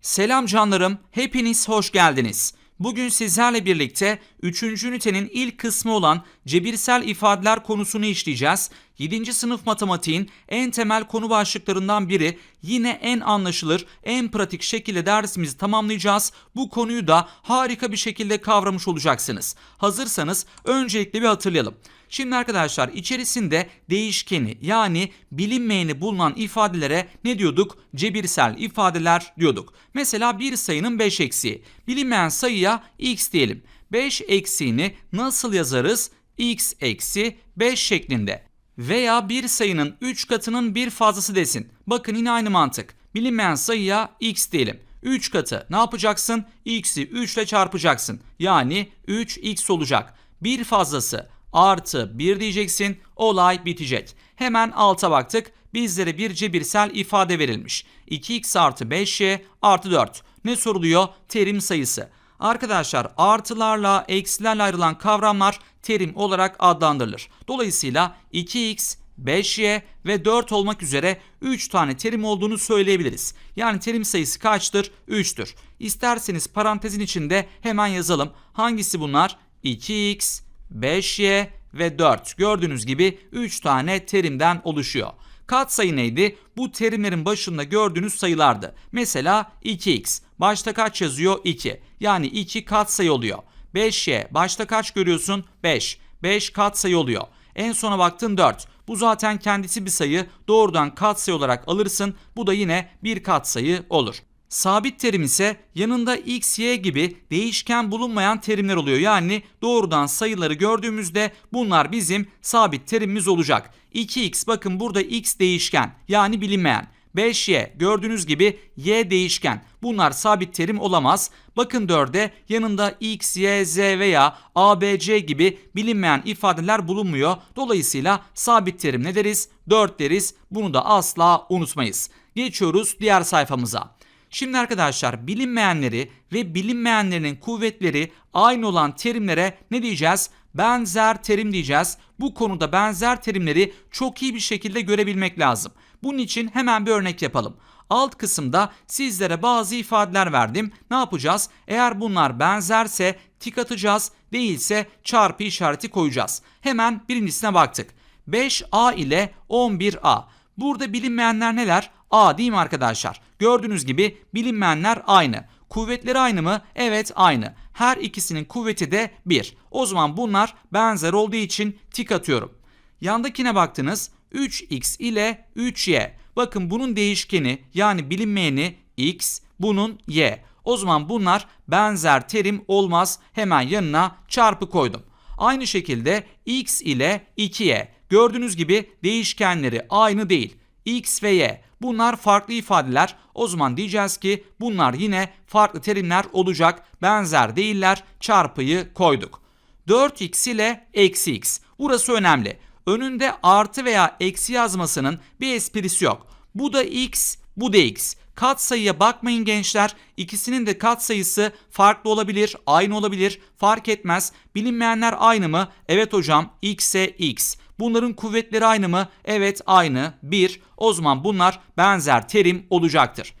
Selam canlarım, hepiniz hoş geldiniz. Bugün sizlerle birlikte 3. ünitenin ilk kısmı olan cebirsel ifadeler konusunu işleyeceğiz. 7. sınıf matematiğin en temel konu başlıklarından biri yine en anlaşılır, en pratik şekilde dersimizi tamamlayacağız. Bu konuyu da harika bir şekilde kavramış olacaksınız. Hazırsanız öncelikle bir hatırlayalım. Şimdi arkadaşlar içerisinde değişkeni yani bilinmeyeni bulunan ifadelere ne diyorduk? Cebirsel ifadeler diyorduk. Mesela bir sayının 5 eksiği. Bilinmeyen sayıya x diyelim. 5 eksiğini nasıl yazarız? x eksi 5 şeklinde. Veya bir sayının 3 katının bir fazlası desin. Bakın yine aynı mantık. Bilinmeyen sayıya x diyelim. 3 katı ne yapacaksın? x'i 3 ile çarpacaksın. Yani 3x olacak. Bir fazlası artı 1 diyeceksin olay bitecek. Hemen alta baktık bizlere bir cebirsel ifade verilmiş. 2x artı 5y artı 4. Ne soruluyor? Terim sayısı. Arkadaşlar artılarla eksilerle ayrılan kavramlar terim olarak adlandırılır. Dolayısıyla 2x, 5y ve 4 olmak üzere 3 tane terim olduğunu söyleyebiliriz. Yani terim sayısı kaçtır? 3'tür. İsterseniz parantezin içinde hemen yazalım. Hangisi bunlar? 2x, 5y ve 4. Gördüğünüz gibi 3 tane terimden oluşuyor. Katsayı neydi? Bu terimlerin başında gördüğünüz sayılardı. Mesela 2x. Başta kaç yazıyor? 2. Yani 2 katsayı oluyor. 5y. Başta kaç görüyorsun? 5. 5 katsayı oluyor. En sona baktın 4. Bu zaten kendisi bir sayı. Doğrudan katsayı olarak alırsın. Bu da yine bir katsayı olur. Sabit terim ise yanında x, y gibi değişken bulunmayan terimler oluyor. Yani doğrudan sayıları gördüğümüzde bunlar bizim sabit terimimiz olacak. 2x bakın burada x değişken yani bilinmeyen. 5y gördüğünüz gibi y değişken. Bunlar sabit terim olamaz. Bakın 4'e yanında x, y, z veya a, b, c gibi bilinmeyen ifadeler bulunmuyor. Dolayısıyla sabit terim ne deriz? 4 deriz. Bunu da asla unutmayız. Geçiyoruz diğer sayfamıza. Şimdi arkadaşlar bilinmeyenleri ve bilinmeyenlerin kuvvetleri aynı olan terimlere ne diyeceğiz? Benzer terim diyeceğiz. Bu konuda benzer terimleri çok iyi bir şekilde görebilmek lazım. Bunun için hemen bir örnek yapalım. Alt kısımda sizlere bazı ifadeler verdim. Ne yapacağız? Eğer bunlar benzerse tik atacağız, değilse çarpı işareti koyacağız. Hemen birincisine baktık. 5a ile 11a. Burada bilinmeyenler neler? A değil mi arkadaşlar? Gördüğünüz gibi bilinmeyenler aynı. Kuvvetleri aynı mı? Evet aynı. Her ikisinin kuvveti de 1. O zaman bunlar benzer olduğu için tik atıyorum. Yandakine baktınız 3x ile 3y. Bakın bunun değişkeni yani bilinmeyeni x, bunun y. O zaman bunlar benzer terim olmaz. Hemen yanına çarpı koydum. Aynı şekilde x ile 2y. Gördüğünüz gibi değişkenleri aynı değil. x ve y. Bunlar farklı ifadeler. O zaman diyeceğiz ki bunlar yine farklı terimler olacak. Benzer değiller. Çarpıyı koyduk. 4x ile eksi x. Burası önemli. Önünde artı veya eksi yazmasının bir esprisi yok. Bu da x, bu da x. Kat sayıya bakmayın gençler. İkisinin de kat sayısı farklı olabilir, aynı olabilir, fark etmez. Bilinmeyenler aynı mı? Evet hocam, x'e x. Bunların kuvvetleri aynı mı? Evet aynı. 1. O zaman bunlar benzer terim olacaktır.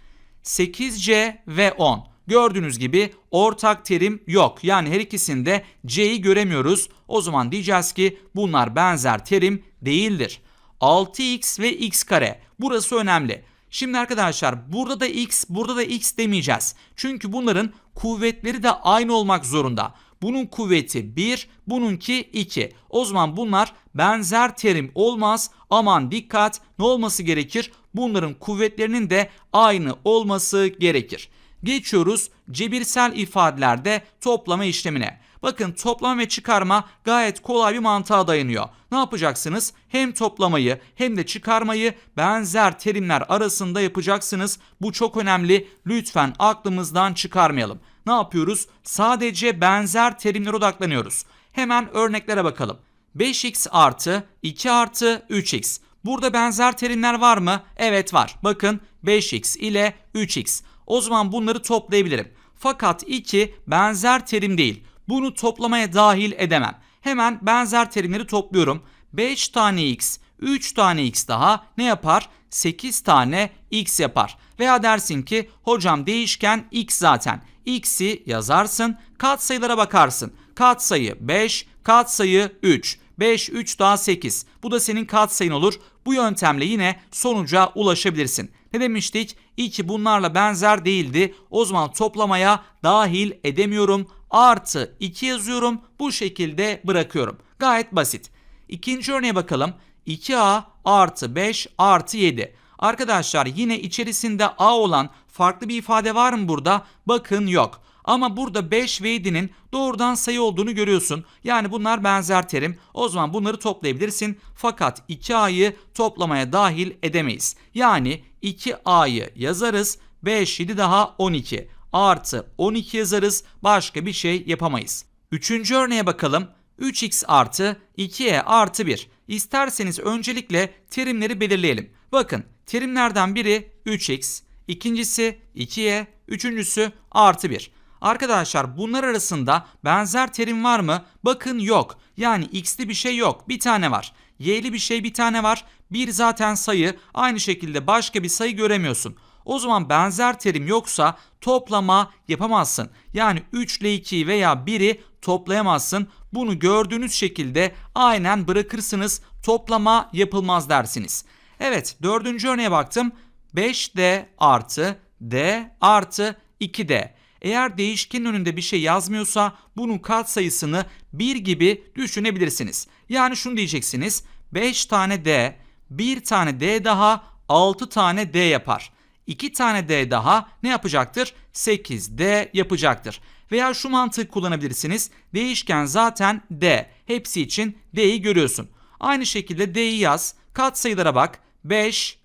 8c ve 10. Gördüğünüz gibi ortak terim yok. Yani her ikisinde c'yi göremiyoruz. O zaman diyeceğiz ki bunlar benzer terim değildir. 6x ve x kare. Burası önemli. Şimdi arkadaşlar burada da x, burada da x demeyeceğiz. Çünkü bunların kuvvetleri de aynı olmak zorunda. Bunun kuvveti 1, bununki 2. O zaman bunlar benzer terim olmaz. Aman dikkat ne olması gerekir? Bunların kuvvetlerinin de aynı olması gerekir. Geçiyoruz cebirsel ifadelerde toplama işlemine. Bakın toplama ve çıkarma gayet kolay bir mantığa dayanıyor. Ne yapacaksınız? Hem toplamayı hem de çıkarmayı benzer terimler arasında yapacaksınız. Bu çok önemli. Lütfen aklımızdan çıkarmayalım. Ne yapıyoruz? Sadece benzer terimlere odaklanıyoruz. Hemen örneklere bakalım. 5x artı 2 artı 3x. Burada benzer terimler var mı? Evet var. Bakın 5x ile 3x. O zaman bunları toplayabilirim. Fakat 2 benzer terim değil. Bunu toplamaya dahil edemem. Hemen benzer terimleri topluyorum. 5 tane x, 3 tane x daha ne yapar? 8 tane x yapar. Veya dersin ki hocam değişken x zaten. x'i yazarsın katsayılara bakarsın. Katsayı 5, katsayı 3. 5, 3 daha 8. Bu da senin katsayın olur. Bu yöntemle yine sonuca ulaşabilirsin. Ne demiştik? İki bunlarla benzer değildi. O zaman toplamaya dahil edemiyorum. Artı 2 yazıyorum. Bu şekilde bırakıyorum. Gayet basit. İkinci örneğe bakalım. 2a artı 5 artı 7. Arkadaşlar yine içerisinde a olan farklı bir ifade var mı burada? Bakın yok. Ama burada 5 ve 7'nin doğrudan sayı olduğunu görüyorsun. Yani bunlar benzer terim. O zaman bunları toplayabilirsin. Fakat 2a'yı toplamaya dahil edemeyiz. Yani 2a'yı yazarız. 5, 7 daha 12. Artı 12 yazarız. Başka bir şey yapamayız. Üçüncü örneğe bakalım. 3x artı 2e artı 1. İsterseniz öncelikle terimleri belirleyelim. Bakın terimlerden biri 3x, ikincisi 2y, üçüncüsü artı 1. Arkadaşlar bunlar arasında benzer terim var mı? Bakın yok. Yani x'li bir şey yok. Bir tane var. Y'li bir şey bir tane var. Bir zaten sayı. Aynı şekilde başka bir sayı göremiyorsun. O zaman benzer terim yoksa toplama yapamazsın. Yani 3 ile 2'yi veya 1'i toplayamazsın. Bunu gördüğünüz şekilde aynen bırakırsınız. Toplama yapılmaz dersiniz. Evet dördüncü örneğe baktım. 5D artı D artı 2D. Eğer değişkenin önünde bir şey yazmıyorsa bunun katsayısını 1 gibi düşünebilirsiniz. Yani şunu diyeceksiniz. 5 tane D, 1 tane D daha 6 tane D yapar. 2 tane D daha ne yapacaktır? 8D yapacaktır. Veya şu mantığı kullanabilirsiniz. Değişken zaten D. Hepsi için D'yi görüyorsun. Aynı şekilde D'yi yaz. Katsayılara bak. 5,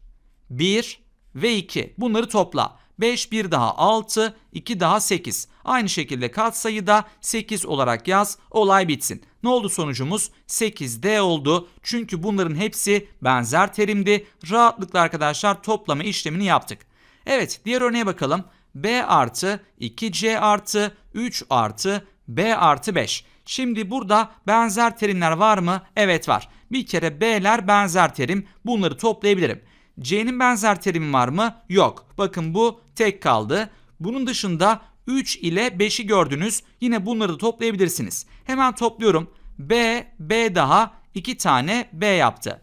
1 ve 2. Bunları topla. 5 1 daha 6, 2 daha 8. Aynı şekilde katsayı da 8 olarak yaz. Olay bitsin. Ne oldu sonucumuz? 8D oldu. Çünkü bunların hepsi benzer terimdi. Rahatlıkla arkadaşlar toplama işlemini yaptık. Evet diğer örneğe bakalım. B artı 2C artı 3 artı B artı 5. Şimdi burada benzer terimler var mı? Evet var. Bir kere B'ler benzer terim. Bunları toplayabilirim. C'nin benzer terimi var mı? Yok. Bakın bu tek kaldı. Bunun dışında 3 ile 5'i gördünüz. Yine bunları da toplayabilirsiniz. Hemen topluyorum. B, B daha 2 tane B yaptı.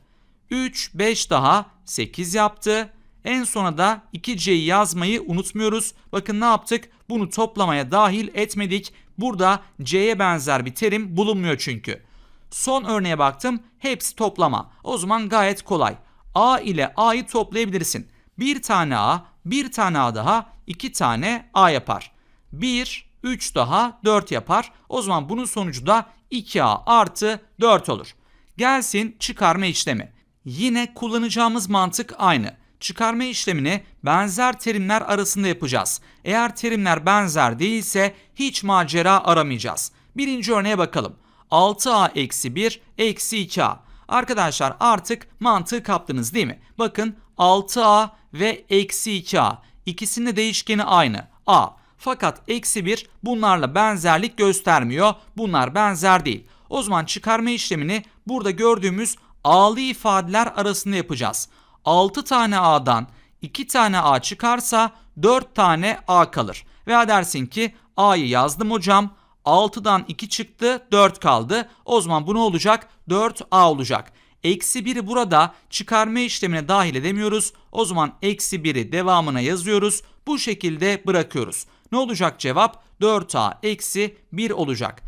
3, 5 daha 8 yaptı. En sona da 2C'yi yazmayı unutmuyoruz. Bakın ne yaptık? Bunu toplamaya dahil etmedik. Burada C'ye benzer bir terim bulunmuyor çünkü. Son örneğe baktım. Hepsi toplama. O zaman gayet kolay. A ile A'yı toplayabilirsin. Bir tane A, bir tane A daha, iki tane A yapar. 1, 3 daha 4 yapar. O zaman bunun sonucu da 2A artı 4 olur. Gelsin çıkarma işlemi. Yine kullanacağımız mantık aynı. Çıkarma işlemini benzer terimler arasında yapacağız. Eğer terimler benzer değilse hiç macera aramayacağız. Birinci örneğe bakalım. 6a eksi 1 eksi 2a. Arkadaşlar artık mantığı kaptınız değil mi? Bakın 6a ve eksi 2a. İkisinin de değişkeni aynı. a. Fakat eksi 1 bunlarla benzerlik göstermiyor. Bunlar benzer değil. O zaman çıkarma işlemini burada gördüğümüz a'lı ifadeler arasında yapacağız. 6 tane a'dan 2 tane a çıkarsa 4 tane a kalır. Veya dersin ki a'yı yazdım hocam. 6'dan 2 çıktı 4 kaldı. O zaman bu ne olacak? 4a olacak. Eksi 1'i burada çıkarma işlemine dahil edemiyoruz. O zaman eksi 1'i devamına yazıyoruz. Bu şekilde bırakıyoruz. Ne olacak cevap? 4a eksi 1 olacak.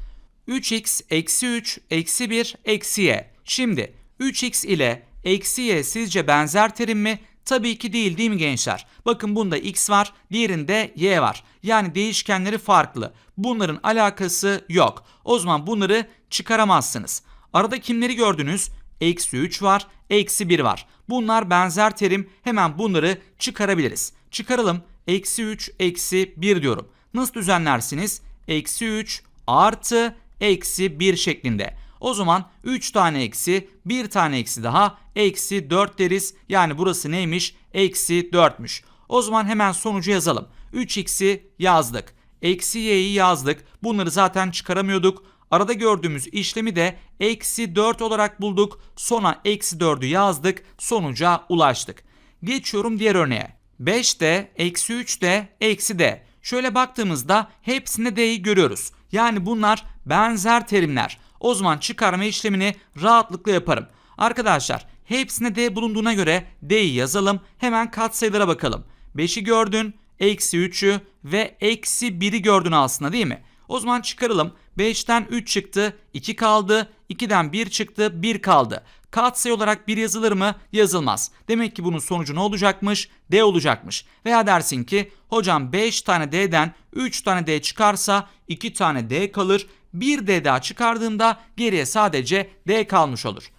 3x eksi 3 eksi 1 eksi y. Şimdi 3x ile eksi y sizce benzer terim mi? Tabii ki değil değil mi gençler? Bakın bunda x var, diğerinde y var. Yani değişkenleri farklı. Bunların alakası yok. O zaman bunları çıkaramazsınız. Arada kimleri gördünüz? Eksi 3 var, eksi 1 var. Bunlar benzer terim. Hemen bunları çıkarabiliriz. Çıkaralım. Eksi 3, eksi 1 diyorum. Nasıl düzenlersiniz? Eksi 3 artı eksi 1 şeklinde. O zaman 3 tane eksi, 1 tane eksi daha, eksi 4 deriz. Yani burası neymiş? Eksi 4'müş. O zaman hemen sonucu yazalım. 3x'i yazdık. Eksi y'yi yazdık. Bunları zaten çıkaramıyorduk. Arada gördüğümüz işlemi de eksi 4 olarak bulduk. Sona eksi 4'ü yazdık. Sonuca ulaştık. Geçiyorum diğer örneğe. 5D, eksi 3D, eksi D. Şöyle baktığımızda hepsinde D'yi görüyoruz. Yani bunlar benzer terimler. O zaman çıkarma işlemini rahatlıkla yaparım. Arkadaşlar hepsinde D bulunduğuna göre D'yi yazalım. Hemen katsayılara bakalım. 5'i gördün, eksi 3'ü ve eksi 1'i gördün aslında değil mi? O zaman çıkaralım. 5'ten 3 çıktı, 2 kaldı. 2'den 1 çıktı, 1 kaldı. Katsayı olarak 1 yazılır mı? Yazılmaz. Demek ki bunun sonucu ne olacakmış? D olacakmış. Veya dersin ki hocam 5 tane D'den 3 tane D çıkarsa 2 tane D kalır. 1 D daha çıkardığımda geriye sadece D kalmış olur.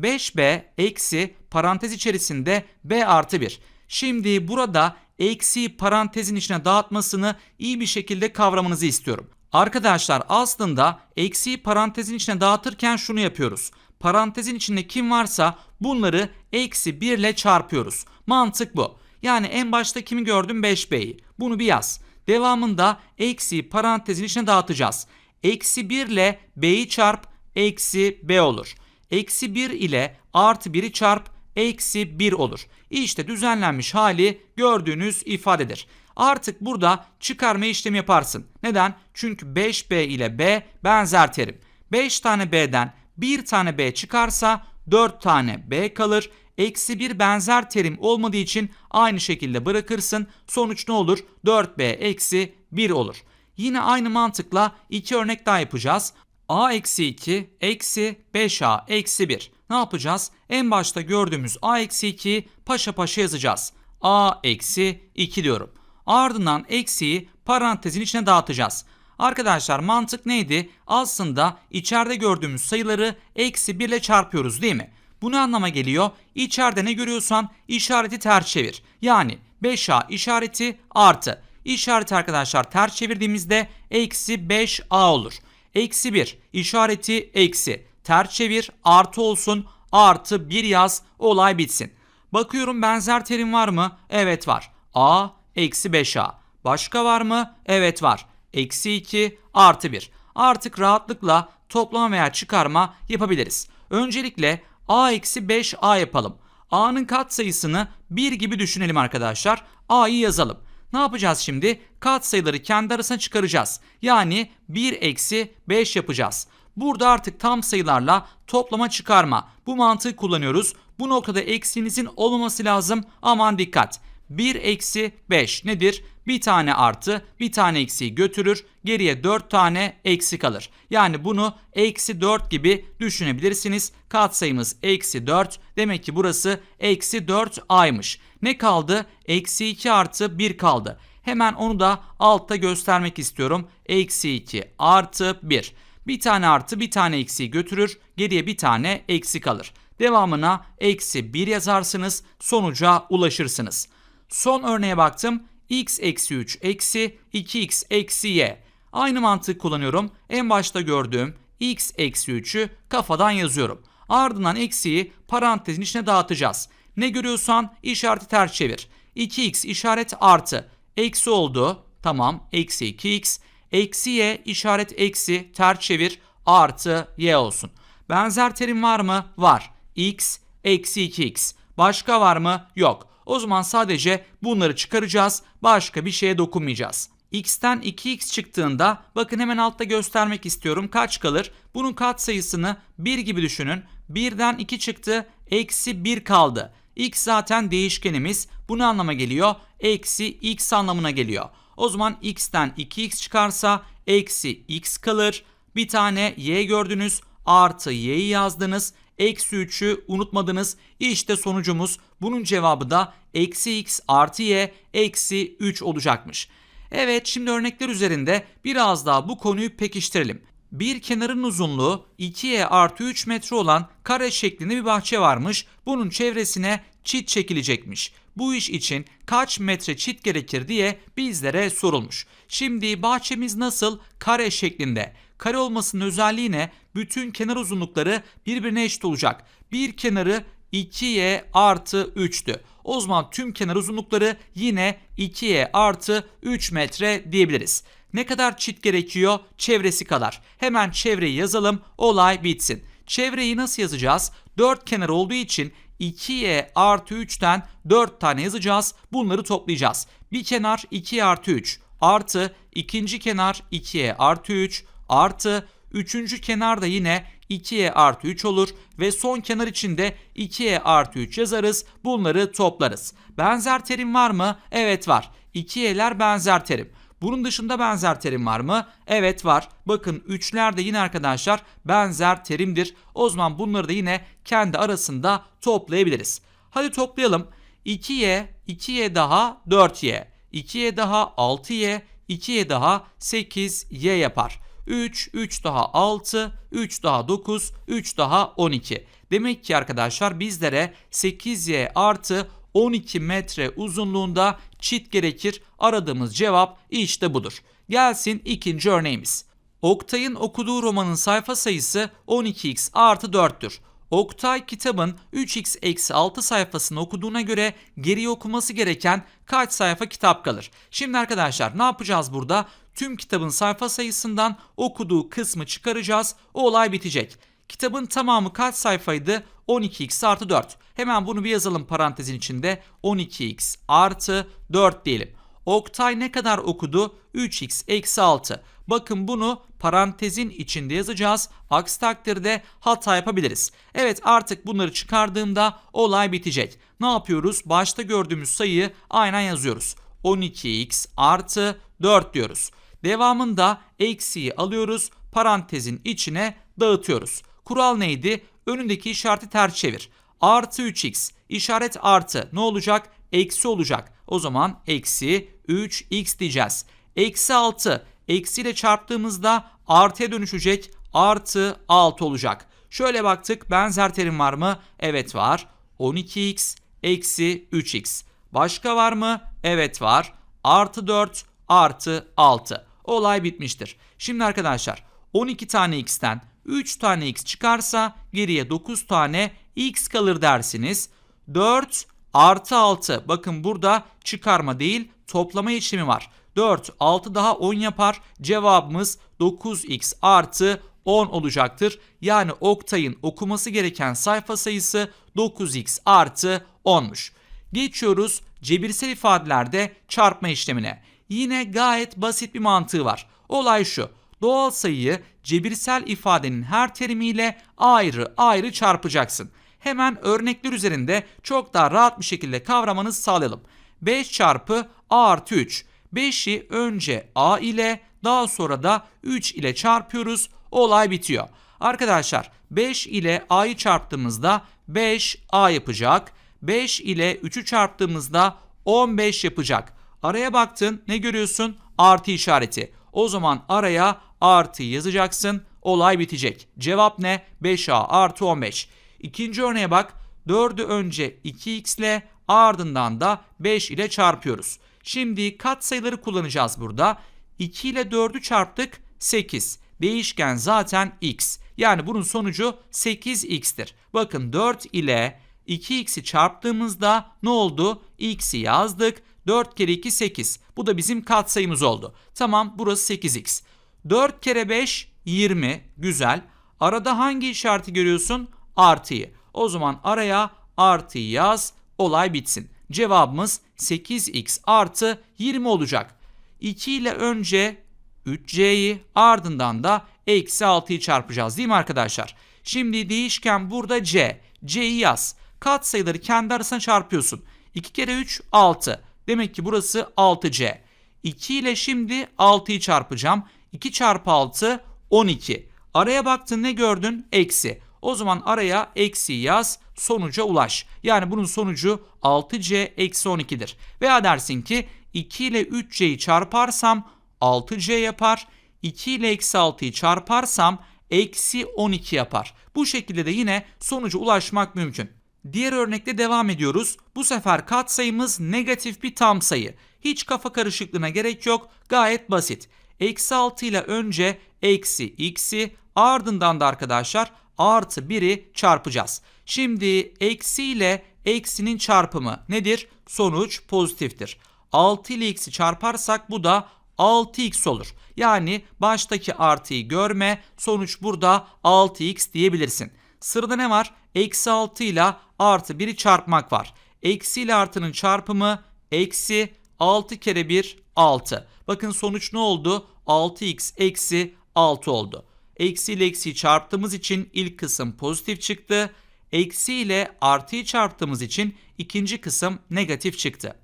5B eksi parantez içerisinde B artı 1. Şimdi burada eksi parantezin içine dağıtmasını iyi bir şekilde kavramanızı istiyorum. Arkadaşlar aslında eksiği parantezin içine dağıtırken şunu yapıyoruz. Parantezin içinde kim varsa bunları eksi 1 ile çarpıyoruz. Mantık bu. Yani en başta kimi gördüm 5b'yi. Bunu bir yaz. Devamında eksi parantezin içine dağıtacağız. Eksi 1 ile b'yi çarp eksi b olur. Eksi 1 ile artı 1'i çarp eksi 1 olur. İşte düzenlenmiş hali gördüğünüz ifadedir. Artık burada çıkarma işlemi yaparsın. Neden? Çünkü 5b ile b benzer terim. 5 tane b'den 1 tane b çıkarsa 4 tane b kalır. Eksi 1 benzer terim olmadığı için aynı şekilde bırakırsın. Sonuç ne olur? 4b eksi 1 olur. Yine aynı mantıkla iki örnek daha yapacağız. a eksi 2 eksi 5a eksi 1. Ne yapacağız? En başta gördüğümüz a eksi 2'yi paşa paşa yazacağız. a eksi 2 diyorum. Ardından eksiği parantezin içine dağıtacağız. Arkadaşlar mantık neydi? Aslında içeride gördüğümüz sayıları eksi 1 ile çarpıyoruz değil mi? Bu ne anlama geliyor? İçeride ne görüyorsan işareti ters çevir. Yani 5A işareti artı. İşareti arkadaşlar ters çevirdiğimizde eksi 5A olur. Eksi 1 işareti eksi. Ters çevir artı olsun artı 1 yaz olay bitsin. Bakıyorum benzer terim var mı? Evet var. A eksi 5A. Başka var mı? Evet var. Eksi 2 artı 1. Artık rahatlıkla toplama veya çıkarma yapabiliriz. Öncelikle A eksi 5A yapalım. A'nın katsayısını 1 gibi düşünelim arkadaşlar. A'yı yazalım. Ne yapacağız şimdi? Katsayıları kendi arasına çıkaracağız. Yani 1 eksi 5 yapacağız. Burada artık tam sayılarla toplama çıkarma. Bu mantığı kullanıyoruz. Bu noktada eksiğinizin olmaması lazım. Aman dikkat. 1 eksi 5 nedir? Bir tane artı bir tane eksiği götürür. Geriye 4 tane eksi kalır. Yani bunu eksi 4 gibi düşünebilirsiniz. Katsayımız eksi 4. Demek ki burası eksi 4a'ymış. Ne kaldı? Eksi 2 artı 1 kaldı. Hemen onu da altta göstermek istiyorum. Eksi 2 artı 1. Bir tane artı bir tane eksiği götürür. Geriye bir tane eksi kalır. Devamına eksi 1 yazarsınız. Sonuca ulaşırsınız. Son örneğe baktım. x eksi 3 eksi 2x eksi y. Aynı mantık kullanıyorum. En başta gördüğüm x eksi 3'ü kafadan yazıyorum. Ardından eksiği parantezin içine dağıtacağız. Ne görüyorsan işareti ters çevir. 2x işaret artı. Eksi oldu. Tamam. Eksi 2x. Eksi y işaret eksi ters çevir. Artı y olsun. Benzer terim var mı? Var. x eksi 2x. Başka var mı? Yok. O zaman sadece bunları çıkaracağız. Başka bir şeye dokunmayacağız. x'ten 2x çıktığında bakın hemen altta göstermek istiyorum. Kaç kalır? Bunun katsayısını 1 gibi düşünün. 1'den 2 çıktı. Eksi 1 kaldı. x zaten değişkenimiz. Bu ne anlama geliyor? Eksi x anlamına geliyor. O zaman x'ten 2x çıkarsa eksi x kalır. Bir tane y gördünüz. Artı y'yi yazdınız. Eksi 3'ü unutmadınız. İşte sonucumuz. Bunun cevabı da eksi x artı y eksi 3 olacakmış. Evet şimdi örnekler üzerinde biraz daha bu konuyu pekiştirelim. Bir kenarın uzunluğu 2y artı 3 metre olan kare şeklinde bir bahçe varmış. Bunun çevresine çit çekilecekmiş. Bu iş için kaç metre çit gerekir diye bizlere sorulmuş. Şimdi bahçemiz nasıl? Kare şeklinde. Kare olmasının özelliği ne? Bütün kenar uzunlukları birbirine eşit olacak. Bir kenarı 2y artı 3'tü. O zaman tüm kenar uzunlukları yine 2y artı 3 metre diyebiliriz. Ne kadar çit gerekiyor? Çevresi kadar. Hemen çevreyi yazalım. Olay bitsin. Çevreyi nasıl yazacağız? 4 kenar olduğu için 2y artı 3'ten 4 tane yazacağız. Bunları toplayacağız. Bir kenar 2y artı 3 artı ikinci kenar 2y artı 3 artı üçüncü kenar da yine 2y artı 3 olur ve son kenar için de 2y artı 3 yazarız. Bunları toplarız. Benzer terim var mı? Evet var. 2y'ler benzer terim. Bunun dışında benzer terim var mı? Evet var. Bakın 3'ler de yine arkadaşlar benzer terimdir. O zaman bunları da yine kendi arasında toplayabiliriz. Hadi toplayalım. 2y, 2y daha 4y, 2y daha 6y, 2y daha 8y yapar. 3, 3 daha 6, 3 daha 9, 3 daha 12. Demek ki arkadaşlar bizlere 8y artı 12 metre uzunluğunda çit gerekir. Aradığımız cevap işte budur. Gelsin ikinci örneğimiz. Oktay'ın okuduğu romanın sayfa sayısı 12x artı 4'tür. Oktay kitabın 3x eksi 6 sayfasını okuduğuna göre geriye okuması gereken kaç sayfa kitap kalır? Şimdi arkadaşlar ne yapacağız burada? Tüm kitabın sayfa sayısından okuduğu kısmı çıkaracağız. O olay bitecek. Kitabın tamamı kaç sayfaydı? 12x artı 4. Hemen bunu bir yazalım parantezin içinde. 12x artı 4 diyelim. Oktay ne kadar okudu? 3x eksi 6. Bakın bunu parantezin içinde yazacağız. Aksi takdirde hata yapabiliriz. Evet artık bunları çıkardığımda olay bitecek. Ne yapıyoruz? Başta gördüğümüz sayıyı aynen yazıyoruz. 12x artı 4 diyoruz. Devamında eksiği alıyoruz. Parantezin içine dağıtıyoruz. Kural neydi? Önündeki işareti ters çevir. Artı 3x. işaret artı. Ne olacak? Eksi olacak. O zaman eksi 3x diyeceğiz. Eksi 6. Eksiyle çarptığımızda artıya dönüşecek. Artı 6 olacak. Şöyle baktık. Benzer terim var mı? Evet var. 12x eksi 3x. Başka var mı? Evet var. Artı 4 artı 6. Olay bitmiştir. Şimdi arkadaşlar 12 tane x'ten 3 tane x çıkarsa geriye 9 tane x kalır dersiniz. 4 artı 6 bakın burada çıkarma değil toplama işlemi var. 4 6 daha 10 yapar. Cevabımız 9x artı 10 olacaktır. Yani Oktay'ın okuması gereken sayfa sayısı 9x artı 10'muş. Geçiyoruz cebirsel ifadelerde çarpma işlemine. Yine gayet basit bir mantığı var. Olay şu. Doğal sayıyı cebirsel ifadenin her terimiyle ayrı ayrı çarpacaksın. Hemen örnekler üzerinde çok daha rahat bir şekilde kavramanızı sağlayalım. 5 çarpı a artı 3. 5'i önce a ile daha sonra da 3 ile çarpıyoruz. Olay bitiyor. Arkadaşlar 5 ile a'yı çarptığımızda 5a yapacak. 5 ile 3'ü çarptığımızda 15 yapacak. Araya baktın ne görüyorsun? Artı işareti. O zaman araya artı yazacaksın. Olay bitecek. Cevap ne? 5a artı 15. İkinci örneğe bak. 4'ü önce 2x ile ardından da 5 ile çarpıyoruz. Şimdi kat sayıları kullanacağız burada. 2 ile 4'ü çarptık 8. Değişken zaten x. Yani bunun sonucu 8x'tir. Bakın 4 ile 2x'i çarptığımızda ne oldu? x'i yazdık. 4 kere 2 8. Bu da bizim katsayımız oldu. Tamam burası 8x. 4 kere 5 20. Güzel. Arada hangi işareti görüyorsun? Artıyı. O zaman araya artıyı yaz. Olay bitsin. Cevabımız 8x artı 20 olacak. 2 ile önce 3c'yi ardından da eksi 6'yı çarpacağız değil mi arkadaşlar? Şimdi değişken burada c. c'yi yaz. Kat sayıları kendi arasına çarpıyorsun. 2 kere 3 6. Demek ki burası 6c. 2 ile şimdi 6'yı çarpacağım. 2 çarpı 6 12. Araya baktın ne gördün? Eksi. O zaman araya eksi yaz sonuca ulaş. Yani bunun sonucu 6c eksi 12'dir. Veya dersin ki 2 ile 3c'yi çarparsam 6c yapar. 2 ile eksi 6'yı çarparsam eksi 12 yapar. Bu şekilde de yine sonuca ulaşmak mümkün. Diğer örnekte devam ediyoruz. Bu sefer katsayımız negatif bir tam sayı. Hiç kafa karışıklığına gerek yok. Gayet basit. Eksi 6 ile önce eksi x'i ardından da arkadaşlar artı 1'i çarpacağız. Şimdi eksi ile eksinin çarpımı nedir? Sonuç pozitiftir. 6 ile x'i çarparsak bu da 6x olur. Yani baştaki artıyı görme sonuç burada 6x diyebilirsin. Sırada ne var? eksi 6 ile artı 1'i çarpmak var. Eksi ile artının çarpımı eksi 6 kere 1 6. Bakın sonuç ne oldu? 6x eksi 6 oldu. Eksi ile eksiyi çarptığımız için ilk kısım pozitif çıktı. Eksi ile artıyı çarptığımız için ikinci kısım negatif çıktı.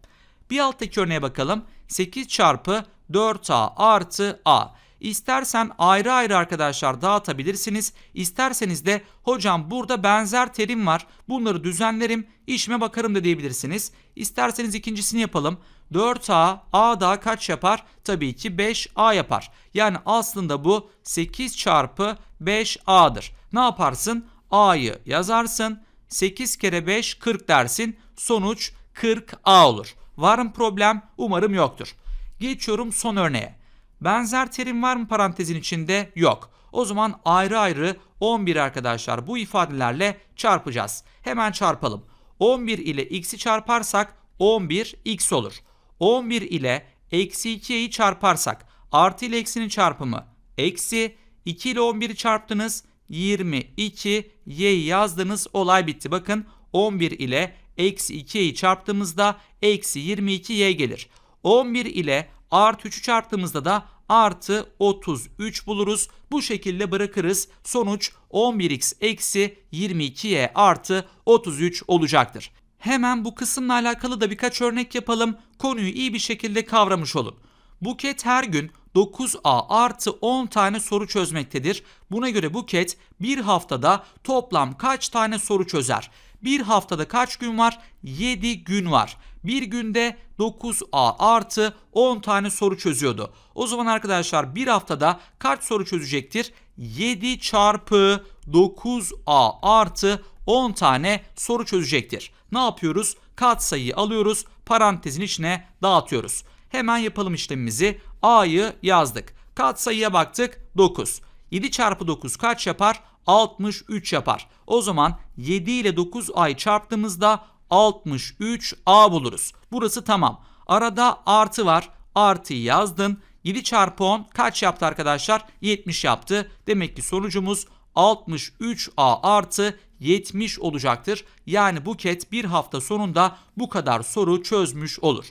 Bir alttaki örneğe bakalım. 8 çarpı 4a artı a. İstersen ayrı ayrı arkadaşlar dağıtabilirsiniz. İsterseniz de hocam burada benzer terim var. Bunları düzenlerim, işime bakarım da diyebilirsiniz. İsterseniz ikincisini yapalım. 4a, a daha kaç yapar? Tabii ki 5a yapar. Yani aslında bu 8 çarpı 5a'dır. Ne yaparsın? a'yı yazarsın. 8 kere 5 40 dersin. Sonuç 40a olur. Var mı problem? Umarım yoktur. Geçiyorum son örneğe. Benzer terim var mı parantezin içinde? Yok. O zaman ayrı ayrı 11 arkadaşlar bu ifadelerle çarpacağız. Hemen çarpalım. 11 ile x'i çarparsak 11 x olur. 11 ile eksi 2'yi çarparsak artı ile eksinin çarpımı eksi 2 ile 11'i çarptınız 22 y'yi yazdınız olay bitti. Bakın 11 ile eksi 2'yi çarptığımızda eksi 22 y gelir. 11 ile artı 3'ü çarptığımızda da artı 33 buluruz. Bu şekilde bırakırız. Sonuç 11x eksi 22y artı 33 olacaktır. Hemen bu kısımla alakalı da birkaç örnek yapalım. Konuyu iyi bir şekilde kavramış olun. Buket her gün 9A artı 10 tane soru çözmektedir. Buna göre Buket bir haftada toplam kaç tane soru çözer? Bir haftada kaç gün var? 7 gün var. Bir günde 9A artı 10 tane soru çözüyordu. O zaman arkadaşlar bir haftada kaç soru çözecektir? 7 çarpı 9A artı 10 tane soru çözecektir. Ne yapıyoruz? Katsayıyı alıyoruz, parantezin içine dağıtıyoruz. Hemen yapalım işlemimizi. A'yı yazdık. Katsayıya baktık 9. 7 çarpı 9 kaç yapar? 63 yapar. O zaman 7 ile 9A'yı çarptığımızda 63A buluruz. Burası tamam. Arada artı var. Artıyı yazdın. 7 çarpı 10 kaç yaptı arkadaşlar? 70 yaptı. Demek ki sonucumuz 63A artı 70 olacaktır. Yani Buket bir hafta sonunda bu kadar soru çözmüş olur.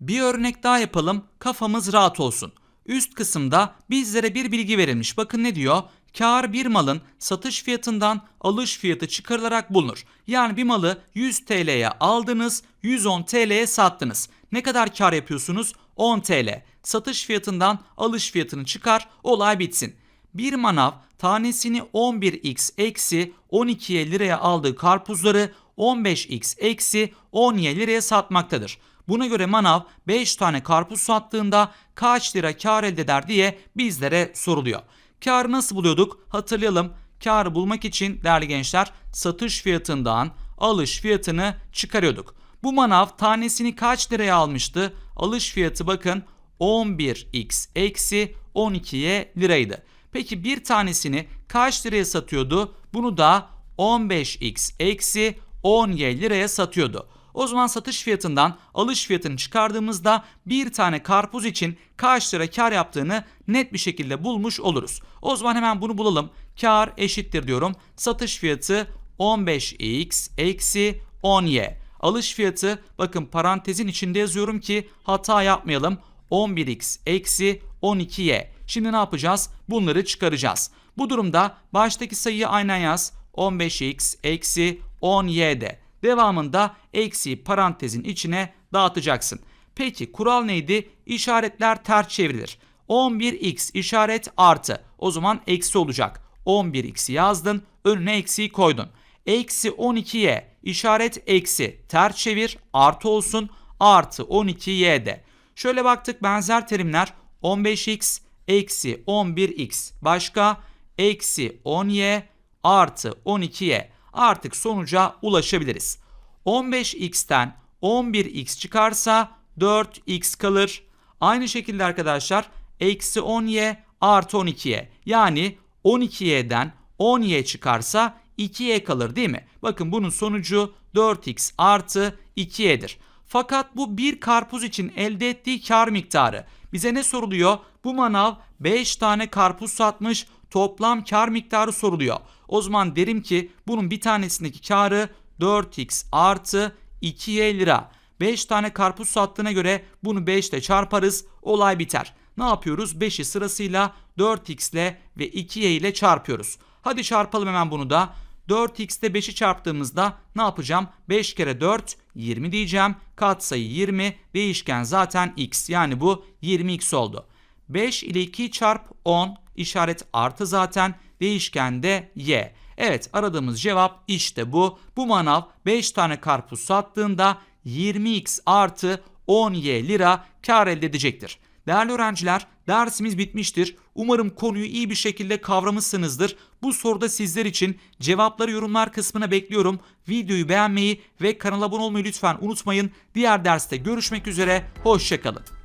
Bir örnek daha yapalım kafamız rahat olsun. Üst kısımda bizlere bir bilgi verilmiş. Bakın ne diyor? Kar bir malın satış fiyatından alış fiyatı çıkarılarak bulunur. Yani bir malı 100 TL'ye aldınız, 110 TL'ye sattınız. Ne kadar kar yapıyorsunuz? 10 TL. Satış fiyatından alış fiyatını çıkar, olay bitsin. Bir manav tanesini 11x eksi 12'ye liraya aldığı karpuzları 15x eksi 10'ye liraya satmaktadır. Buna göre manav 5 tane karpuz sattığında kaç lira kar elde eder diye bizlere soruluyor. Karı nasıl buluyorduk? Hatırlayalım. Karı bulmak için değerli gençler satış fiyatından alış fiyatını çıkarıyorduk. Bu manav tanesini kaç liraya almıştı? Alış fiyatı bakın 11x eksi 12'ye liraydı. Peki bir tanesini kaç liraya satıyordu? Bunu da 15x eksi 10y liraya satıyordu. O zaman satış fiyatından alış fiyatını çıkardığımızda bir tane karpuz için kaç lira kar yaptığını net bir şekilde bulmuş oluruz. O zaman hemen bunu bulalım. Kar eşittir diyorum. Satış fiyatı 15x eksi 10y. Alış fiyatı bakın parantezin içinde yazıyorum ki hata yapmayalım. 11x eksi 12y. Şimdi ne yapacağız? Bunları çıkaracağız. Bu durumda baştaki sayıyı aynen yaz. 15x eksi 10y'de. Devamında eksi parantezin içine dağıtacaksın. Peki kural neydi? İşaretler ters çevrilir. 11x işaret artı. O zaman eksi olacak. 11x yazdın. Önüne eksiyi koydun. Eksi 12y işaret eksi. Ters çevir artı olsun. Artı 12y de. Şöyle baktık benzer terimler. 15x eksi 11x. Başka eksi 10y artı 12y artık sonuca ulaşabiliriz. 15x'ten 11x çıkarsa 4x kalır. Aynı şekilde arkadaşlar eksi 10y artı 12y yani 12y'den 10y çıkarsa 2y kalır değil mi? Bakın bunun sonucu 4x artı 2y'dir. Fakat bu bir karpuz için elde ettiği kar miktarı. Bize ne soruluyor? Bu manav 5 tane karpuz satmış toplam kar miktarı soruluyor. O zaman derim ki bunun bir tanesindeki karı 4x artı 2y lira. 5 tane karpuz sattığına göre bunu 5 ile çarparız olay biter. Ne yapıyoruz? 5'i sırasıyla 4x ile ve 2y ile çarpıyoruz. Hadi çarpalım hemen bunu da. 4x ile 5'i çarptığımızda ne yapacağım? 5 kere 4 20 diyeceğim. Katsayı 20 değişken zaten x yani bu 20x oldu. 5 ile 2'yi çarp 10 işaret artı zaten değişken de y. Evet aradığımız cevap işte bu. Bu manav 5 tane karpuz sattığında 20x artı 10y lira kar elde edecektir. Değerli öğrenciler dersimiz bitmiştir. Umarım konuyu iyi bir şekilde kavramışsınızdır. Bu soruda sizler için cevapları yorumlar kısmına bekliyorum. Videoyu beğenmeyi ve kanala abone olmayı lütfen unutmayın. Diğer derste görüşmek üzere. Hoşçakalın.